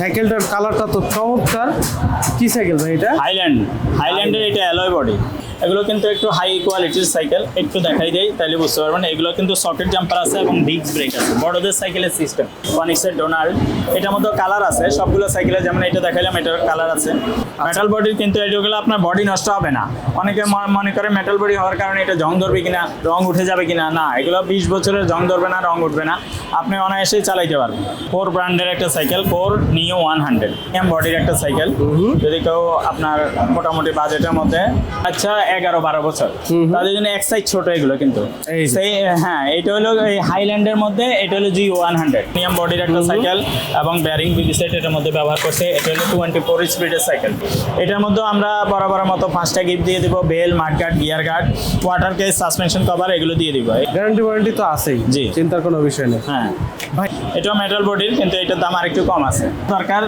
সাইকেলটার কালারটা তো চমৎকার। কি সাইকেল ভাই এটা? হাইল্যান্ড। হাইল্যান্ডের এটা অ্যালয় বডি। এগুলো কিন্তু একটু হাই কোয়ালিটির সাইকেল। একটু দেখাই দেয় তাহলে বুঝতে পারবেন। এগুলো কিন্তু সকেট জাম্পার আছে এবং ডিস্ক ব্রেক আছে। বড়দের সাইকেলের সিস্টেম ফনিক্সের ডোনাল্ড এটার মধ্যে কালার আছে। সবগুলো সাইকেলে যেমন এটা দেখাইলাম, এটার কালার আছে। মেটাল বডির কিন্তু এগুলো আপনার বডি নষ্ট হবে না। অনেকে মনে করে মেটাল বডি হওয়ার কারণে এটা জং ধরবে কিনা রং উঠে যাবে কিনা না এগুলো বিশ বছরের জং ধরবে না রং উঠবে না। আপনি অনায়াসেই চালাইতে পারবেন। ফোর ব্র্যান্ডের একটা cycle four neo one hundred M বডির একটা সাইকেল যদি কেউ আপনার মোটামুটি বাজেটের মধ্যে আচ্ছা এগারো বারো বছর। তাদের জন্য এক সাইজ ছোট এগুলো কিন্তু। সেই হ্যাঁ এটা হলো এই হাইল্যান্ডের মধ্যে এটা হলো জি ওয়ান হান্ড্রেড নিয়ম বডির একটা সাইকেল এবং ব্যারিং বিবি সেট এটার মধ্যে ব্যবহার করছে এটা হলো টোয়েন্টি ফোর স্পিডের সাইকেল এটার মধ্যে আমরা বরাবর মতো পাঁচটা গিফট দিয়ে দিব bell mud guard gear guard water case suspension cover এগুলো দিয়ে দিব। গ্যারান্টি ওয়ারেন্টি তো আছেই জি। চিন্তার কোনো বিষয় নেই। হ্যাঁ। ভাই এটাও মেটাল বডির কিন্তু এটার দাম আর একটু কম আছে। দরকার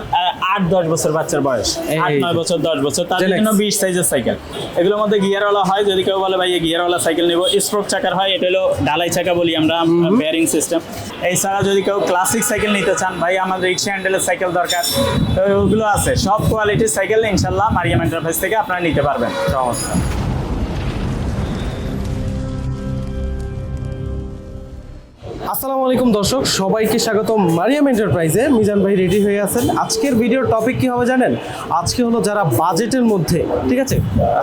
আট দশ বছর বাচ্চার বয়স। আট নয় বছর দশ বছর। Genex। জন্য বিশ সাইজের সাইকেল এগুলোর মধ্যে গিয়ারওয়ালা হয় যদি কেউ বলে ভাই গিয়ারওয়ালা সাইকেল নেব। স্ট্রোক চাকার হয় এটা হলো ডালাই চাকা বলি আমরা বেয়ারিং সিস্টেম এছাড়া যদি কেউ ক্লাসিক সাইকেল নিতে চান ভাই আমাদের রিক্সা হ্যান্ডেলের সাইকেল দরকার। ওগুলো আছে। সব কোয়ালিটির সাইকেল ইনশাল্লাহ মারিয়াম এন্টারপ্রাইজ থেকে আপনারা নিতে পারবেন। আসসালামু আলাইকুম দর্শক, সবাইকে স্বাগত মারিয়াম এন্টারপ্রাইজে মিজান ভাই রেডি হয়ে আছেন। আজকের ভিডিওর টপিক কি হবে জানেন? আজকে হলো যারা বাজেটের মধ্যে, ঠিক আছে?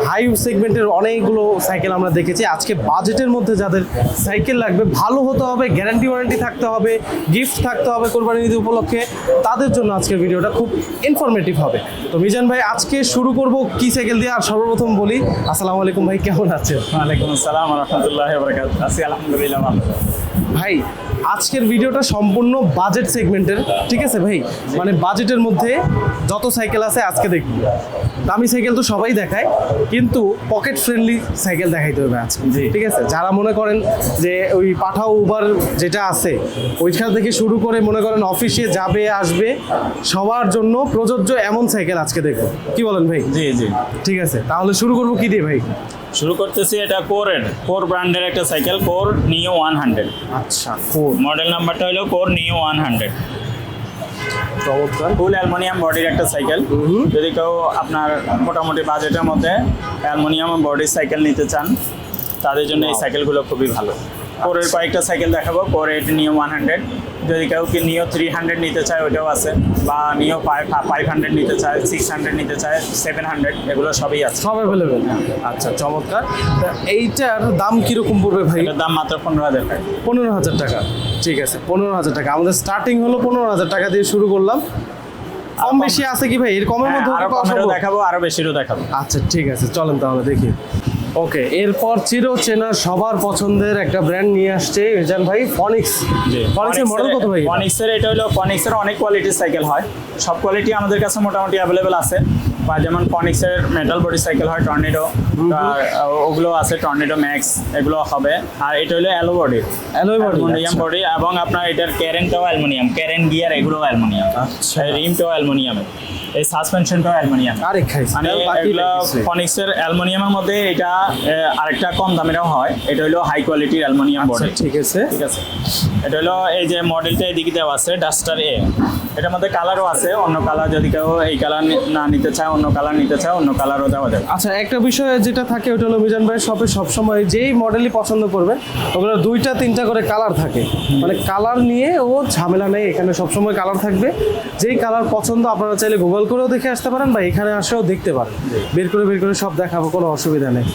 হাই সেগমেন্টের অনেকগুলো সাইকেল আমরা দেখেছি। আজকে বাজেটের মধ্যে যাদের সাইকেল লাগবে, ভালো হতে হবে গ্যারান্টি ওয়ারেন্টি থাকতে হবে গিফট থাকতে হবে কোরবানি ঈদ উপলক্ষে। তাদের জন্য আজকের ভিডিওটা খুব ইনফরমেটিভ হবে। তো মিজান ভাই, আজকে শুরু করব কি সাইকেল দিয়ে? আর সর্বপ্রথম বলি, আসসালামু আলাইকুম ভাই, কেমন আছেন? ওয়ালাইকুম আসসালাম, রহমতুল্লাহ আলহামদুলিল্লাহ ভাই আজকের ভিডিওটা সম্পূর্ণ বাজেট সেগমেন্টের ঠিক আছে ভাই? মানে বাজেটের মধ্যে যত সাইকেল আছে আজকে দেখব দামি সাইকেল তো সবাই দেখায় কিন্তু পকেট ফ্রেন্ডলি সাইকেল দেখাইতে হবে আজকে। ঠিক আছে? যারা মনে করেন যে ওই পাঠাও উবার যেটা আছে ওইখান থেকে শুরু করে মনে করেন অফিসে যাবে আসবে সবার জন্য প্রযোজ্য এমন সাইকেল আজকে দেখব কি বলেন ভাই? জি জি। ঠিক আছে তাহলে শুরু করব কি দিয়ে ভাই? শুরু করতেছি এটা কোরের কোর ব্র্যান্ডের একটা cycle Core neo one hundred আচ্ছা। কোর মডেল নাম্বারটা হলো কোর নিও ওয়ান হান্ড্রেড চমৎকার। ফুল অ্যালমোনিয়াম বডির একটা সাইকেল যদি কেউ আপনার মোটামুটি বাজেটের মধ্যে অ্যালমোনিয়াম বডির সাইকেল নিতে চান তাদের জন্য এই সাইকেলগুলো খুবই ভালো। কোরের কয়েকটা সাইকেল দেখাবো। Core eight neo one hundred যদি কেউ কি নিও থ্রি হান্ড্রেড নিতে চায় ওটাও আছে। বা নিও ফাইভ ফাইভ হান্ড্রেড নিতে চায় সিক্স হান্ড্রেড নিতে চায় সেভেন হান্ড্রেড এগুলো সবই আছে। সব অ্যাভেলেবেল আচ্ছা চমৎকার। এইটার দাম কীরকম পড়বে ভাই? এটার দাম মাত্র পনেরো হাজার টাকা। পনেরো হাজার টাকা। ঠিক আছে পনেরো হাজার টাকা। আমাদের স্টার্টিং হলো পনেরো হাজার টাকা দিয়ে শুরু করলাম। কম বেশি আছে কি ভাই? এর কমের হ্যাঁ, মধ্যে? দেখাবো আরও বেশিরও দেখাবো। আচ্ছা ঠিক আছে চলেন তাহলে দেখি। ওকে এরপর চির চেনা সবার পছন্দের একটা ব্র্যান্ড নিয়ে আসছে। মিজান ভাই ফনিক্স ফনিক্সের মডেল কত ভাই? ফনিক্সের এটা হলো ফনিক্সের অনেক কোয়ালিটির সাইকেল হয়। সব কোয়ালিটি আমাদের কাছে মোটামুটি অ্যাভেলেবেল আছে। বা যেমন ফনিক্সের মেটাল বডি সাইকেল হয় টর্নেডো ওগুলো আছে টর্নেডো ম্যাক্স এগুলো হবে। আর এটা হলো alloy body Alloy body, aluminium. Body এবং আপনার এটার ক্যারেন্টটাও অ্যালুমিনিয়াম ক্যারেন্ট গিয়ার এগুলো অ্যালুমিনিয়াম আচ্ছা। রিমটাও অ্যালুমিনিয়াম এই সাসপেনশনটাও অ্যালুমিনিয়াম। আরে খাইছি মানে এগুলো ফনিক্সের অ্যালুমিনিয়ামের মধ্যে এটা আরেকটা কম দামেরও হয়। এটা হলো হাই কোয়ালিটির অ্যালুমিনিয়াম বডি ঠিক আছে। ঠিক আছে। এটা হলো এই যে মডেলটা এদিকে দেওয়া আছে ডাস্টার এ এটার মধ্যে কালারও আছে অন্য কালার যদি কেউ এই কালার না নিতে চায় অন্য কালার নিতে চায় অন্য কালারও দেওয়া যাবে। আচ্ছা একটা বিষয় যেটা থাকে ওটা হলো মিজান ভাই শপে সবসময় যেই মডেলই পছন্দ করবে ওগুলো দুইটা তিনটা করে কালার থাকে। মানে কালার নিয়ে ও ঝামেলা নেই এখানে সবসময় কালার থাকবে। যেই কালার পছন্দ আপনারা চাইলে গুগল করেও দেখে আসতে পারেন বা এখানে আসেও দেখতে পারেন। বের করে বের করে সব দেখাবো কোনো অসুবিধা নেই।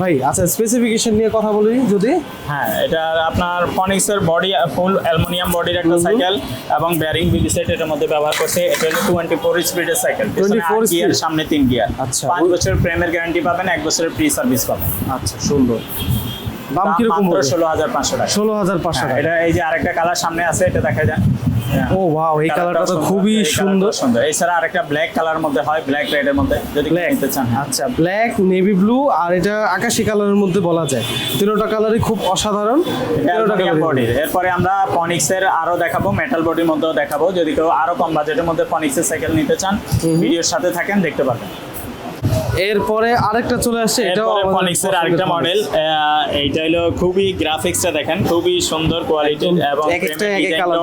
ভাই আচ্ছা স্পেসিফিকেশন নিয়ে কথা বলি যদি? হ্যাঁ এটা আপনার ফনিক্সের বডি ফুল অ্যালুমিনিয়াম বডির একটা সাইকেল এবং ব্যারিং বিবি সেট এটার মধ্যে ব্যবহার করছে। এটা হলো টোয়েন্টি ফোর স্পিডের সাইকেল 24 গিয়ার সামনে তিন গিয়ার আচ্ছা। পাঁচ বছরের প্রেমের গ্যারান্টি পাবেন এক বছরের প্রি সার্ভিস পাবেন। আচ্ছা সুন্দর। দাম কীরকম মাত্র ষোলো হাজার পাঁচশো টাকা। ষোলো হাজার পাঁচশো হ্যাঁ, টাকা। এটা এই যে আরেকটা কালার সামনে আছে এটা দেখা যায়। ও ওয়াও এই কালারটা তো খুবই সুন্দর। সুন্দর। এছাড়া আরেকটা ব্ল্যাক কালার মধ্যে হয় ব্ল্যাক রেডের মধ্যে যদি নিতে চান। আচ্ছা ব্ল্যাক নেভি ব্লু আর এটা আকাশি কালারের মধ্যে বলা যায়। তিনোটা কালারই খুব অসাধারণ তিনোটা বডির এরপরে আমরা ফনিক্সের আরও দেখাবো মেটাল বডির মধ্যেও দেখাবো। যদি কেউ আরও কম বাজেটের মধ্যে ফনিক্সের সাইকেল নিতে চান ভিডিওর সাথে থাকেন দেখতে পারবেন। এরপরে আরেকটা চলে আসছে আমাদের ফনিক্সের আরেকটা মডেল এইটা হলো খুবই গ্রাফিক্সটা দেখেন খুবই সুন্দর কোয়ালিটির এবং।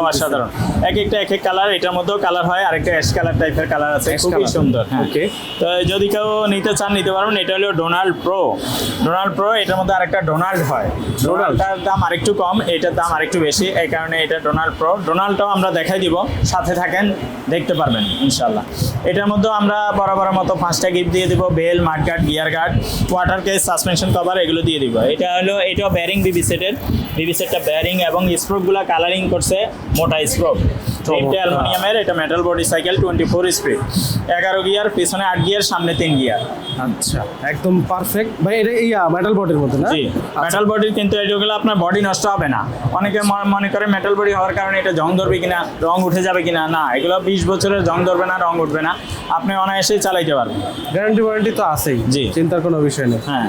অসাধারণ। এক একটা এক এক কালার এটার মধ্যেও কালার হয় আরেকটা অ্যাশ কালার টাইপের কালার আছে খুবই সুন্দর হ্যাঁ। Okay. তো যদি কেউ নিতে চান নিতে পারবেন এটা হলো ডোনাল্ড প্রো ডোনাল্ড প্রো এটার মধ্যে আরেকটা ডোনাল্ড হয়। ডোনাল্ডটার দাম আরেকটু কম এটার দাম আরেকটু বেশি এই কারণে এটা ডোনাল্ড প্রো ডোনাল্ডটাও আমরা দেখাই দিব সাথে থাকেন দেখতে পারবেন ইনশাল্লাহ এটার মধ্যেও আমরা বরাবর মতো পাঁচটা গিফট দিয়ে দিব bell mud guard gear guard water case suspension cover এগুলো দিয়ে দিব। এটা হলো এটাও ব্যারিং বিবি সেটের বিবি সেটটা ব্যারিং এবং স্প্রোকগুলো কালারিং করছে মোটা স্প্রোক এটা অ্যালুমিনিয়ামের এটা metal body cycle twenty four speed এগারো গিয়ার পিছনে আট গিয়ার সামনে তিন গিয়ার আচ্ছা একদম পারফেক্ট ভাই এটা ইয়া মেটাল বডির মধ্যে না? জি আচ্ছা, মেটাল বডির কিন্তু এগুলো আপনার বডি নষ্ট হবে না। অনেকে মনে করে মেটাল বডি হওয়ার কারণে এটা জং ধরবে কিনা রং উঠে যাবে কিনা না এগুলো বিশ বছরের জং ধরবে না রং উঠবে না। আপনি অনায়াসেই চালাইতে পারবেন। গ্যারান্টি ওয়ারেন্টি তো আছেই। জি। চিন্তার কোনো বিষয় নেই। হ্যাঁ।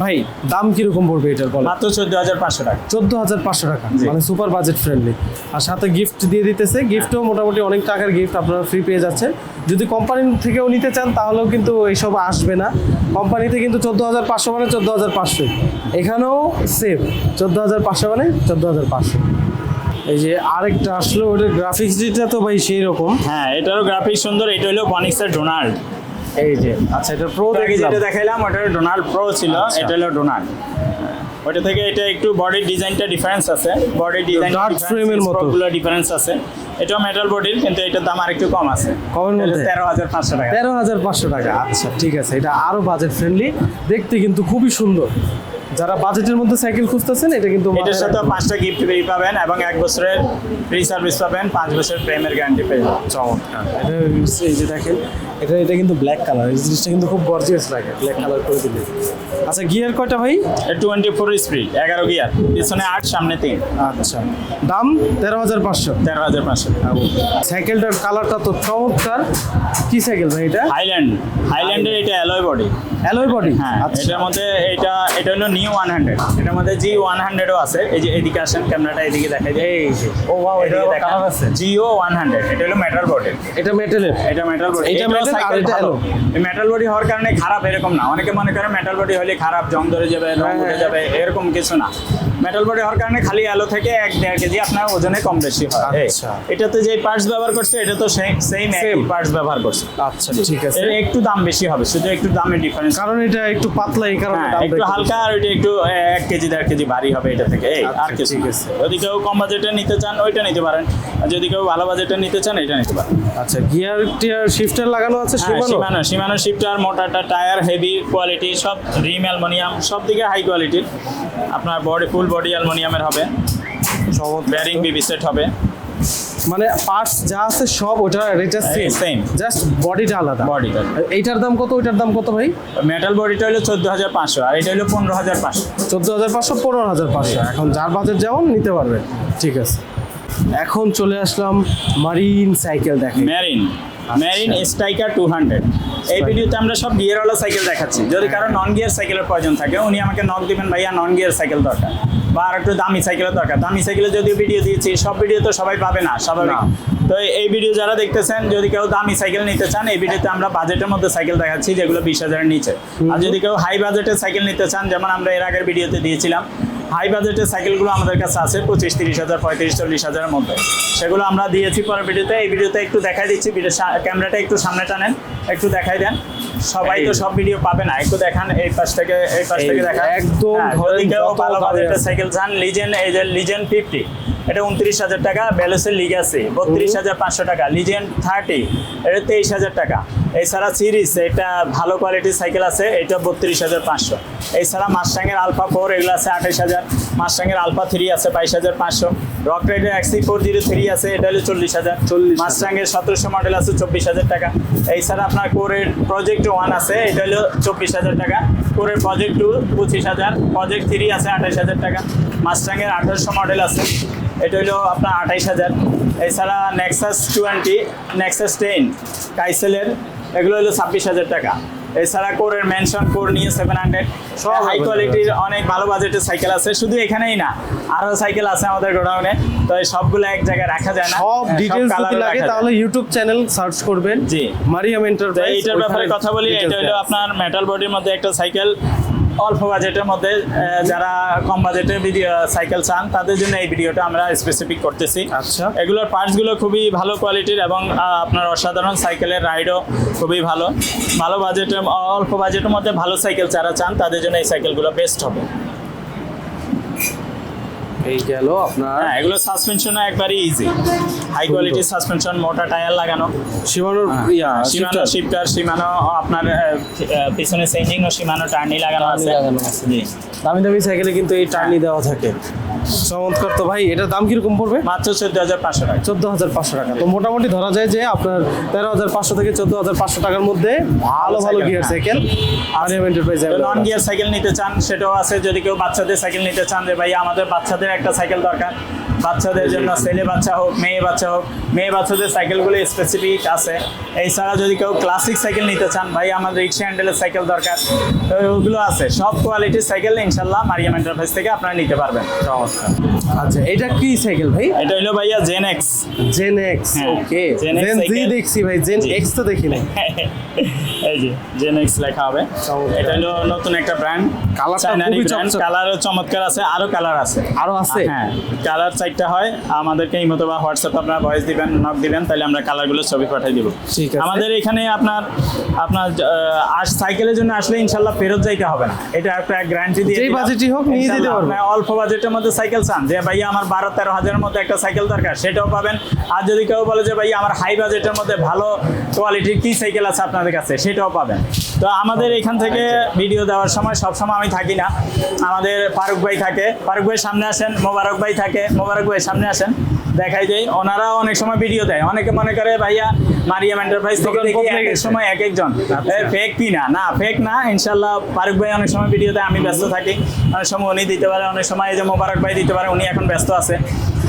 ভাই দাম কীরকম পড়বে এটার বলো মাত্র চোদ্দ হাজার পাঁচশো টাকা। চোদ্দ হাজার পাঁচশো টাকা। মানে সুপার বাজেট ফ্রেন্ডলি আর সাথে গিফট দিয়ে দিতেছে গিফটও মোটামুটি অনেক টাকার গিফট আপনারা ফ্রি পেয়ে যাচ্ছেন। যদি কোম্পানি থেকেও নিতে চান তাহলেও কিন্তু এইসব আসবে না। কোম্পানিতে কিন্তু চোদ্দ হাজার পাঁচশো মানে চোদ্দ হাজার পাঁচশো। এখানেও সেম চোদ্দ হাজার পাঁচশো মানে চোদ্দ হাজার পাঁচশো। এই যে আরেকটা আসলো ওটার গ্রাফিক্স ডিটা তো ভাই সেই রকম হ্যাঁ এটারও গ্রাফিক্স সুন্দর এটা হলো বনিক্সের ডোনাল্ড এই যে আচ্ছা এটা প্রো আগে যেটা দেখাইলাম ওটা ডোনাল্ড প্রো ছিল আচ্ছা। এটা হলো ডোনাল্ড ওটা থেকে এটা একটু বডির ডিজাইনটা ডিফারেন্স আছে। বডি ডিজাইন ডার্ক ফ্রেমের মতো। গুলো ডিফারেন্স আছে। এটা মেটাল বডির কিন্তু এটার দাম আরেকটু কম আছে। কমের মধ্যে? তেরো হাজার পাঁচশো টাকা। তেরো হাজার পাঁচশো টাকা। আচ্ছা ঠিক আছে। এটা আরও বাজেট ফ্রেন্ডলি দেখতে কিন্তু খুবই সুন্দর। যারা বাজেটের মধ্যে সাইকেল খুঁজতেছেন এটা কিন্তু এটার সাথে পাঁচটা গিফট ফ্রি পাবেন এবং এক বছরের ফ্রি সার্ভিস পাবেন পাঁচ বছরের প্রেমের গ্যারান্টি পেয়ে যাবেন। চমৎকার। এটা এই যে দেখেন এটা এটা কিন্তু ব্ল্যাক কালার এই জিনিসটা কিন্তু খুব গর্জিয়াস লাগে ব্ল্যাক কালার করে দিলে। আচ্ছা গিয়ার কয়টা ভাই? টোয়েন্টি ফোর স্পিড এগারো গিয়ার পিছনে আট সামনে তিন। আচ্ছা দাম? তেরো হাজার পাঁচশো। তেরো হাজার পাঁচশো। সাইকেলটার কালারটা তো চমৎকার। কি সাইকেল ভাই এটা? হাইল্যান্ড হাইল্যান্ডের এটা অ্যালয় বডি অ্যালয় বডি হ্যাঁ আচ্ছা। এটার মধ্যে এটা এটা হলো নিউ ওয়ান হান্ড্রেড এটার মধ্যে জি ওয়ান হান্ড্রেডও আছে। এই যে এদিকে আসেন ক্যামেরাটা এদিকে দেখা যায় এই যে ও ওয়াও এটা কালার আছে। জিও ওয়ান হান্ড্রেড এটা হলো মেটাল বডি এটা মেটেলের এটা মেটাল বডি এটা metal আর এটা alloy। মেটাল বডি হওয়ার কারণে খারাপ এরকম না। অনেকে মনে করে মেটাল বডি হলে খারাপ জং ধরে যাবে রং হ্যাঁ, উঠে হ্যাঁ। যাবে এরকম কিছু না। মেটাল বডি হওয়ার কারণে খালি আলো থেকে এক দেড় কেজি আপনার ওজনে কম বেশি হয়। আচ্ছা। এটাতে যে পার্টস ব্যবহার করছে এটা তো সেম সেম পার্টস ব্যবহার করছে। আচ্ছা ঠিক আছে। একটু দাম বেশি হবে শুধু একটু দামের ডিফারেন্স কারণ এটা একটু পাতলা এই কারণে হ্যাঁ একটু হালকা আর ওইটা একটু এক কেজি দেড় কেজি ভারী হবে এটা থেকে। এই আচ্ছা, আর কিছু ঠিক আছে। যদি কেউ কম বাজেটে নিতে চান ওইটা নিতে পারেন। যদি কেউ ভালো বাজেটে নিতে চান এটা নিতে পারেন। আচ্ছা গিয়ার টিয়ার শিফটার লাগানো আছে সীমানো সীমানো শিফটার মোটাটা টায়ার হেভি কোয়ালিটি সব রিম অ্যালমোনিয়াম সব দিকে হাই কোয়ালিটির আপনার বডি ফুল বডি অ্যালমোনিয়ামের হবে। ব্যারিং বিবি সেট হবে। মানে পার্টস যা আছে সব ওটা এটা সেম same। জাস্ট বডিটা আলাদা। বডিটা এইটার দাম কত? ওইটার দাম কত ভাই? মেটাল বডিটা হলো চোদ্দ হাজার পাঁচশো আর এটা হলো পনেরো হাজার পাঁচশো। চোদ্দ হাজার পাঁচশো পনেরো হাজার পাঁচশো এখন যার বাজেট যেমন নিতে পারবে। ঠিক আছে। এখন চলে আসলাম মারিন সাইকেল দেখে। Marin. Marin striker two hundred এই ভিডিওতে আমরা সব গিয়ারওয়ালা সাইকেল দেখাচ্ছি। যদি কারও নন গিয়ার সাইকেলের প্রয়োজন থাকে উনি আমাকে নক দিবেন ভাইয়া নন গিয়ার সাইকেল দরকার। বা আর একটু দামি সাইকেলের দরকার। দামি সাইকেলে যদিও ভিডিও দিয়েছি সব ভিডিও তো সবাই পাবে না স্বাভাবিক। না। তো এই ভিডিও যারা দেখতেছেন যদি কেউ দামি সাইকেল নিতে চান এই ভিডিওতে আমরা বাজেটের মধ্যে সাইকেল দেখাচ্ছি যেগুলো বিশ হাজারের নিচে। আর যদি কেউ হাই বাজেটের সাইকেল নিতে চান যেমন আমরা এর আগের ভিডিওতে দিয়েছিলাম হাই বাজেটের সাইকেলগুলো আমাদের কাছে আছে পঁচিশ তিরিশ হাজার পঁয়ত্রিশ চল্লিশ হাজারের মধ্যে। সেগুলো আমরা দিয়েছি পরের ভিডিওতে। এই ভিডিওতে একটু দেখাই দিচ্ছি ভিডিও ক্যামেরাটা একটু সামনে টানেন একটু দেখাই দেন। সবাই তো সব ভিডিও পাবে না একটু দেখান এই পাশ থেকে এই পাশ থেকে দেখান। একদম হ্যাঁ, যদি কেউ ভালো বাজেটের সাইকেল চান লিজেন এই যে লিজেন ফিফটি এটা উনত্রিশ হাজার টাকা ব্যালেন্সের লিগ আছে বত্রিশ হাজার পাঁচশো টাকা লিজেন থার্টি এটা তেইশ হাজার টাকা। এছাড়া সিরিজ এটা ভালো কোয়ালিটির সাইকেল আছে এটা বত্রিশ হাজার পাঁচশো। এছাড়া মাস্টাংয়ের আলফা ফোর এগুলো আছে আঠাশ হাজার। মাস্টাংয়ের আলফা থ্রি আছে বাইশ হাজার পাঁচশো। রক রাইডের এক্সি ফোর জিরো থ্রি আছে এটা হলো চল্লিশ হাজার। চল্লিশ হাজার। সতেরোশো মডেল আছে চব্বিশ হাজার টাকা। এছাড়া আপনার কোরের প্রজেক্ট ওয়ান আছে এটা হলো চব্বিশ হাজার টাকা। কোরের প্রজেক্ট টু পঁচিশ হাজার। প্রজেক্ট থ্রি আছে আঠাশ হাজার টাকা। মাস্টাংয়ের আঠারোশো মডেল আছে এটা হলো আপনার আঠাইশ হাজার। এছাড়া নেক্সাস টোয়েন্টি নেক্সাস টেন কাইসেলের এগুলো হলো ছাব্বিশ হাজার টাকা। এছাড়া কোরের মেনশন কোর নিয়ে সেভেন হান্ড্রেড সব হাই কোয়ালিটির অনেক ভালো বাজেটের সাইকেল আছে শুধু এখানেই না আরও সাইকেল আছে আমাদের গোডাউনে তো এই সবগুলো এক জায়গায় রাখা যায় না সব ডিটেইলস যদি লাগে তাহলে ইউটিউব চ্যানেল সার্চ করবেন। জি। মারিয়াম এন্টারপ্রাইজ এইটার ব্যাপারে কথা বলি এটা হলো আপনার মেটাল বডির মধ্যে একটা সাইকেল অল্প বাজেটের মধ্যে যারা কম বাজেটের ভিডিও সাইকেল চান তাদের জন্য এই ভিডিওটা আমরা স্পেসিফিক করতেছি। আচ্ছা। এগুলোর পার্টসগুলো খুবই ভালো কোয়ালিটির এবং আপনার অসাধারণ সাইকেলের রাইডও খুবই ভালো। ভালো বাজেটের অল্প বাজেটের মধ্যে ভালো সাইকেল যারা চান তাদের জন্য এই সাইকেলগুলো বেস্ট হবে। এই গেল আপনার হ্যাঁ এগুলো সাসপেনশনও একবারই ইজি হাই কোয়ালিটির সাসপেনশন মোটা টায়ার লাগানো। সীমানোর ইয়া সীমানো শিফটার সীমানো আপনার পিছনে সেন্ডিং ও সীমানো টার্নি লাগানো আছে। জি। দামি দামি সাইকেলে কিন্তু এই টার্নি দেওয়া থাকে। চমৎকার তো ভাই এটার দাম কীরকম পড়বে? মাত্র চোদ্দ হাজার পাঁচশো টাকা। চোদ্দ হাজার পাঁচশো টাকা। তো মোটামুটি ধরা যায় যে আপনার তেরো হাজার পাঁচশো থেকে চোদ্দ হাজার পাঁচশো টাকার মধ্যে ভালো ভালো গিয়ার হ্যাঁ। Cycle Ariyam enterprise non gear cycle নিতে চান সেটাও আছে। যদি কেউ বাচ্চাদের সাইকেল নিতে চান যে ভাই আমাদের বাচ্চাদের একটা সাইকেল দরকার। বাচ্চাদের জন্য ছেলে বাচ্চা হোক মেয়ে বাচ্চা হোক মেয়ে বাচ্চাদের সাইকেলগুলো স্পেসিফিক আছে। এছাড়া যদি কেউ ক্লাসিক সাইকেল নিতে চান ভাই আমাদের রিক্সা হ্যান্ডেলের সাইকেল দরকার। তো ওগুলো আছে। সব কোয়ালিটির সাইকেল ইনশাল্লাহ মারিয়াম এন্টারপ্রাইজ থেকে আপনারা নিতে পারবেন। আচ্ছা এটা কি সাইকেল ভাই? এটা হলো ভাইয়া Gen X Gen X okay Gen G দেখছি ভাই জেন এক্স তো দেখি নাই। এই যে জেন এক্স লেখা হবে। এটা হলো নতুন একটা ব্র্যান্ড কালারটা খুবই চকচকে। কালারও চমৎকার আছে আরও কালার আছে। আরও আছে? হ্যাঁ কালার চারটা হয় আমাদেরকে এই মতো বা হোয়াটসঅ্যাপ আপনারা ভয়েস দিবেন নক দিবেন তাহলে আমরা কালারগুলো ছবি পাঠিয়ে দিব। ঠিক আছে। আমাদের এখানে আপনার আপনার আস সাইকেলের জন্য আসলে ইনশাল্লাহ ফেরত যাইতে হবে না। এটা একটা গ্যারান্টি দিয়ে যেই বাজেটই হোক নিয়ে যেতে ইনশাল্লাহ পারব। আপনার অল্প বাজেটের মধ্যে সাইকেল চান যে ভাইয়া আমার বারো তেরো হাজারের মধ্যে একটা সাইকেল দরকার সেটাও পাবেন। আর যদি কেউ বলে যে ভাইয়া আমার হাই বাজেটের মধ্যে ভালো কোয়ালিটির কি সাইকেল আছে আপনাদের কাছে সেটাও পাবেন। তো আমাদের এখান থেকে ভিডিও দেওয়ার সময় সবসময় আমি থাকি না। আমাদের ফারুক ভাই থাকে ফারুক ভাই সামনে আসেন মোবারক ভাই থাকে মোবারক ভাই সামনে আসেন দেখাই দেয় ওনারাও অনেক সময় ভিডিও দেয়। অনেকে মনে করে ভাইয়া মারিয়াম এন্টারপ্রাইজ থেকে দেখি এক এক সময় এক একজন। আচ্ছা। ফেক কি না না ফেক না। ইনশাল্লাহ ফারুক ভাই অনেক সময় ভিডিও দেয় আমি ব্যস্ত থাকি। অনেক সময় উনি দিতে পারে অনেক সময় এই যে মোবারক ভাই দিতে পারে উনি এখন ব্যস্ত আছে।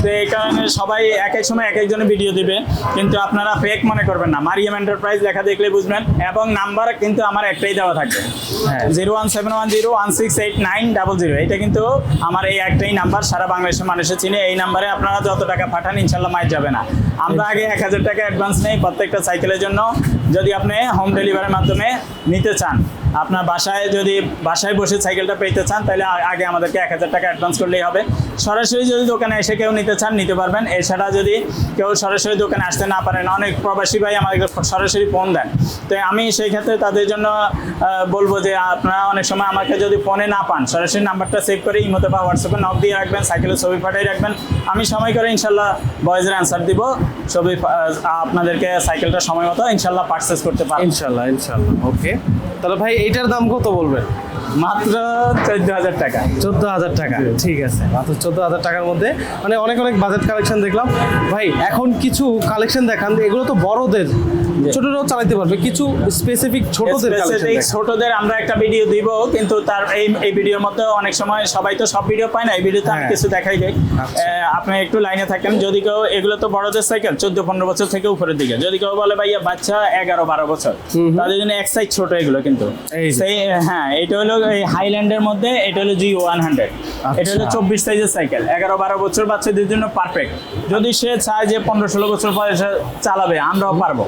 তো এই কারণে সবাই এক এক সময় এক একজনের ভিডিও দিবে। কিন্তু আপনারা ফেক মনে করবেন না। মারিয়াম এন্টারপ্রাইজ লেখা দেখলে বুঝবেন। এবং নাম্বার কিন্তু আমার একটাই দেওয়া থাকবে। Zero one seven one zero one six eight nine double zero এটা কিন্তু আমার এই একটাই নাম্বার সারা বাংলাদেশের মানুষের চিনে। এই নাম্বারে আপনারা যত টাকা পাঠান, ইনশাল্লাহ মাইট যাবে না। আমরা আগে এক হাজার টাকা অ্যাডভান্স নেই প্রত্যেকটা সাইকেলের জন্য। যদি আপনি হোম ডেলিভারির মাধ্যমে নিতে চান আপনার বাসায় যদি বাসায় বসে সাইকেলটা পেতে চান, তাহলে আগে আমাদেরকে এক হাজার টাকা অ্যাডভান্স করলেই হবে। সরাসরি যদি দোকানে এসে কেউ নিতে চান, নিতে পারবেন। এছাড়া যদি কেউ সরাসরি দোকানে আসতে না পারেন, অনেক প্রবাসী ভাই আমাদেরকে সরাসরি ফোন দেন। তো আমি সেই ক্ষেত্রে তাদের জন্য বলব যে আপনারা অনেক সময় আমাকে যদি ফোনে না পান, সরাসরি নাম্বারটা সেভ করে ইমোতে বা হোয়াটসঅ্যাপে নক দিয়ে রাখবেন সাইকেলের ছবি পাঠিয়ে রাখবেন। আমি সময় করে ইনশাল্লাহ ভয়েসের অ্যান্সার দিব। ছবি আপনাদেরকে সাইকেলটা সময় মতো ইনশাল্লাহ পারচেস করতে পারবেন ইনশাল্লাহ ইনশাল্লাহ। ওকে তাহলে ভাই এইটার দাম কত বলবেন? মাত্র চোদ্দ হাজার টাকা। চোদ্দ হাজার টাকা ঠিক আছে। মাত্র চোদ্দ হাজার টাকার মধ্যে মানে অনেক অনেক বাজেট কালেকশন দেখলাম। ভাই এখন কিছু কালেকশন দেখান এগুলো তো বড়দের ছোটরাও চালাতে পারবে। কিছু স্পেসিফিক ছোটদের ছোটদের আমরা একটা ভিডিও দিব কিন্তু তার এই এই ভিডিওর মধ্যে অনেক সময় সবাই তো সব ভিডিও পায় না এই ভিডিওতে আমি হ্যাঁ। কিছু দেখাই যাই আচ্ছা। আপনি একটু লাইনে থাকেন যদি কেউ এগুলো তো বড়দের সাইকেল চোদ্দ পনেরো বছর থেকে উপরের দিকে। যদি কেউ বলে ভাইয়া বাচ্চা এগারো বারো বছর। তাদের জন্য এক সাইজ ছোট এগুলো কিন্তু। এই সেই হ্যাঁ এটা হলো এই হাইল্যান্ডের মধ্যে এটা হলো জি ওয়ান হান্ড্রেড এটা হলো। চব্বিশ সাইজের সাইকেল এগারো বারো বছর বাচ্চাদের জন্য পারফেক্ট যদি সে চায় যে পনেরো ষোলো বছর পরে সে চালাবে আমরাও পারব।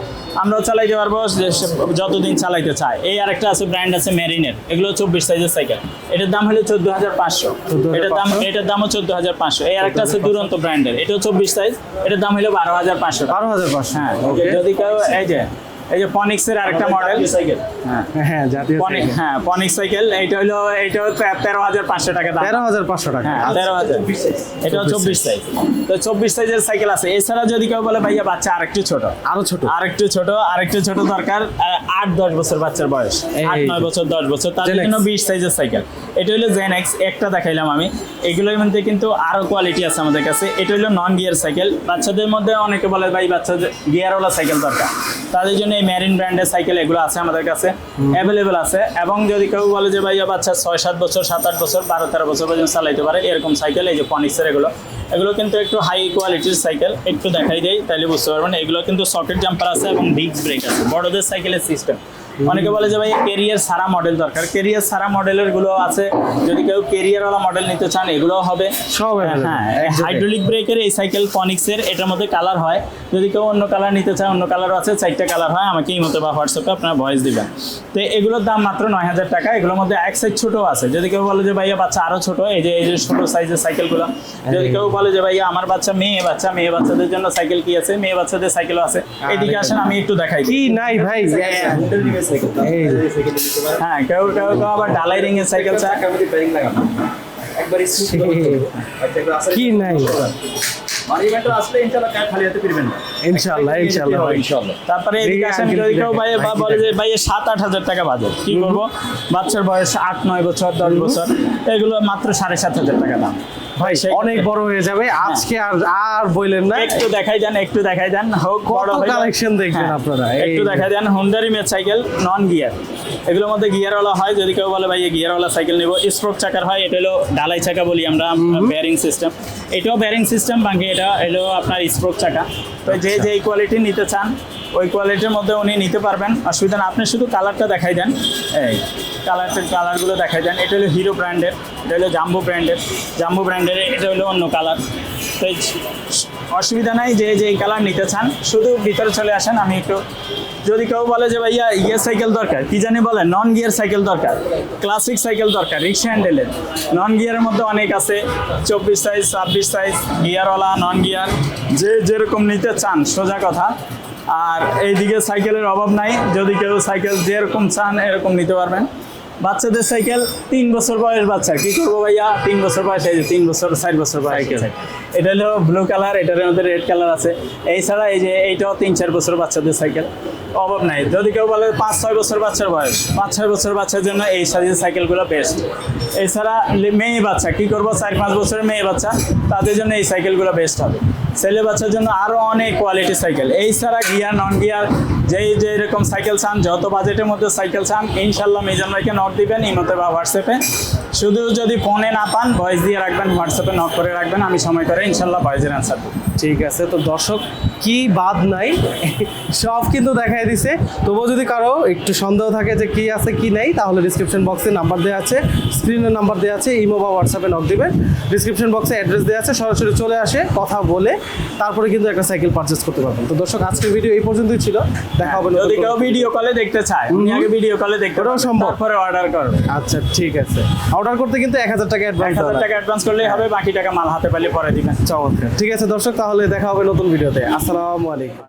আমরাও চালাইতে পারব যে সে যতদিন চালাইতে চায়। এই আরেকটা আছে ব্র্যান্ড আছে মেরিনের এগুলো চব্বিশ সাইজের সাইকেল এটার দাম হলো চোদ্দ হাজার পাঁচশো। এটার দাম এটার দামও চোদ্দ হাজার পাঁচশো। এই আরেকটা আছে দুরন্ত ব্র্যান্ডের এটাও চব্বিশ সাইজ এটার দাম হলো বারো হাজার পাঁচশো বারো হাজার পাঁচশো। হ্যাঁ যদি কেউ এই যে এই যে পনিক্সের আরেকটা মডেল হ্যাঁ। হ্যাঁ জাতীয় পনিক হ্যাঁ পনিক সাইকেল এটা হলো এটা তেরো হাজার পাঁচশো টাকা দাম। তেরো হাজার পাঁচশো টাকা। হ্যাঁ। তেরো হাজার। এটা চব্বিশ সাইজ তো চব্বিশ সাইজের সাইকেল আছে। এছাড়া যদি কেউ বলে ভাইয়া বাচ্চা আরেকটু ছোট। আরও ছোট। আরেকটু ছোট আরেকটু ছোট দরকার। আট দশ বছর বাচ্চার বয়স। আট নয় বছর দশ বছর। তাদের জন্য বিশ সাইজের সাইকেল এটা হলো জেন এক্স একটা দেখাইলাম আমি। এগুলোর মধ্যে কিন্তু আরও কোয়ালিটি আছে আমাদের কাছে। এটা হলো নন গিয়ার সাইকেল বাচ্চাদের মধ্যে অনেকে বলে ভাই বাচ্চাদের গিয়ারওয়ালা সাইকেল দরকার। তাদের জন্য এই ম্যারিন ব্র্যান্ডের সাইকেল এগুলো আছে আমাদের কাছে। অ্যাভেলেবেল আছে। এবং যদি কেউ বলে যে, ভাইয়া, বাচ্চা ছয়, সাত বছর, সাত, আট বছর, বারো, তেরো বছর পর্যন্ত চালাইতে পারে, এরকম সাইকেল এই যে পনিক্সের এগুলো। এগুলো কিন্তু একটু হাই কোয়ালিটির সাইকেল একটু দেখাই দেয় তাহলে বুঝতে পারবেন। এগুলো কিন্তু সকেট জাম্পার আছে এবং ডিস্ক ব্রেক আছে। বড়দের সাইকেলের সিস্টেম অনেকে বলে যে ভাই কেরিয়ার সারা মডেল দরকার। কেরিয়ার সারা মডেলেরগুলো আছে। যদি কেউ কেরিয়ারওয়ালা মডেল নিতে চান এগুলো হবে। সব হ্যাঁ হাইড্রোলিক ব্রেকের এই সাইকেল ফনিক্সের এটার মধ্যে কালার হয়। যদি কেউ অন্য কালার নিতে চায় অন্য কালারও আছে চারটা কালার হয় আমাকে এই মতো বা হোয়াটসঅ্যাপে আপনার ভয়েস দিবেন। তো এগুলোর দাম মাত্র নয় হাজার টাকা। এগুলোর মধ্যে এক সাইজ ছোট আছে। যদি কেউ বলে যে ভাইয়া বাচ্চা আরও ছোট এই যে এই যে ছোট সাইজের সাইকেলগুলো যদি কেউ বলে যে ভাইয়া আমার বাচ্চা মেয়ে বাচ্চা মেয়ে বাচ্চাদের জন্য সাইকেল কি আছে? মেয়ে বাচ্চাদের সাইকেলও আছে। এদিকে আসেন আমি একটু দেখাই কি নাই ভাই? এই যে। হ্যাঁ কেউ কেউ কেউ আবার রিং এর সাইকেল চায়। কি নাই। তারপরে বলে যে ভাই সাত আট হাজার টাকা বাজেট কি করব বাচ্চার বয়স আট নয় বছর দশ বছর। এগুলো মাত্র সাড়ে সাত হাজার টাকা দাম। ভাই অনেক বড় হয়ে যাবে। আজকে আর আর না। একটু দেখাই দেন একটু দেখাই হোক বড় হয়ে কালেকশন দেখবেন হ্যাঁ, আপনারা? একটু দেখাই হুন্ডারি মেট সাইকেল নন গিয়ার এগুলোর মধ্যে গিয়ারওয়ালা হয় যদি কেউ বলে ভাই গিয়ারওয়ালা সাইকেল নেব। স্ট্রোক চাকার হয় এটা হলো ঢালাই চাকা বলি আমরা বেয়ারিং সিস্টেম এটাও বেয়ারিং সিস্টেম বাকি এটা হলো আপনার স্ট্রোক চাকা। তো যে যে কোয়ালিটি নিতে চান ওই কোয়ালিটির মধ্যে উনি নিতে পারবেন। অসুবিধা না, আপনি শুধু কালারটা দেখাই দেন। এই কালারটা কালারগুলো দেখাই দেন। এটা হলো হিরো ব্র্যান্ডের এটা হলো জাম্বো ব্র্যান্ডের জাম্বো ব্র্যান্ডের এটা হলো অন্য কালার তো অসুবিধা নাই যে যে কালার নিতে চান, শুধু ভিতরে চলে আসেন, আমি একটু যদি কেউ বলে যে, ভাইয়া ইয়ে সাইকেল দরকার। কি জানি বলে নন গিয়ার সাইকেল দরকার। ক্লাসিক সাইকেল দরকার রিক্সা হ্যান্ডেলের নন গিয়ারের মধ্যে অনেক আছে, চব্বিশ সাইজ ছাব্বিশ সাইজ গিয়ারওয়ালা নন গিয়ার যে যেরকম নিতে চান, সোজা কথা। আর এইদিকে সাইকেলের অভাব নাই। যদি কেউ সাইকেল যেরকম চান এরকম নিতে পারবেন। বাচ্চাদের সাইকেল তিন বছর বয়স বাচ্চা। কি করব ভাইয়া? তিন বছর বয়স এই যে তিন বছর চার বছর বয়স। এটা হলো ব্লু কালার এটার মধ্যে রেড কালার আছে। এছাড়া এই যে এইটাও তিন চার বছর বাচ্চাদের সাইকেল। অভাব নাই। যদি কেউ বলে পাঁচ, ছয় বছর বাচ্চার বয়স, পাঁচ, ছয় বছর বাচ্চার জন্য এই সাইজের সাইকেলগুলো বেস্ট এছাড়া মেয়ে বাচ্চা, কি করব? চার, পাঁচ বছরের মেয়ে বাচ্চা, তাদের জন্য এই সাইকেলগুলো বেস্ট হবে। ছেলে বাচ্চার জন্য আরও অনেক কোয়ালিটি সাইকেল এই ছাড়া গিয়ার নন গিয়ার যেই যে এরকম সাইকেল চান, যত বাজেটের মধ্যে সাইকেল চান, ইনশাল্লাহ মিজান ভাইকে নক দিবেন, ইমতে বা হোয়াটসঅ্যাপে। শুধু যদি ফোনে না পান ভয়েস দিয়ে রাখবেন, হোয়াটসঅ্যাপে নক করে রাখবেন, আমি সময় করে ইনশাল্লাহ ভয়েসের অ্যান্সার দেবো। ঠিক আছে, তো দর্শক, কি বাদ নাই? সব কিন্তু দেখাই দিছে। তবুও যদি কারও একটু সন্দেহ থাকে যে কি আছে কি নেই তাহলে ডিসক্রিপশন বক্সে নাম্বার দেওয়া আছে স্ক্রিনের নাম্বার দেওয়া আছে ইমো বা হোয়াটসঅ্যাপে নক দেবেন। ডিসক্রিপশন বক্সে অ্যাড্রেস দেওয়া আছে সরাসরি চলে আসে কথা বলে তারপরে কিন্তু একটা সাইকেল পারচেস করতে পারবেন। তো দর্শক আজকের ভিডিও এই পর্যন্তই ছিল। দেখা হবে নতুন যদি কেউ ভিডিও কলে দেখতে চায় উনি আগে ভিডিও কলে দেখতে ওটাও সম্ভব। তারপরে অর্ডার করবে আচ্ছা ঠিক আছে। অর্ডার করতে কিন্তু এক হাজার টাকা অ্যাডভান্স হাজার টাকা অ্যাডভান্স করলেই হবে বাকি টাকা মাল হাতে পেলে পরে দিবেন। চমৎকার। ঠিক আছে দর্শক তাহলে দেখা হবে নতুন ভিডিওতে আসসালামু আলাইকুম।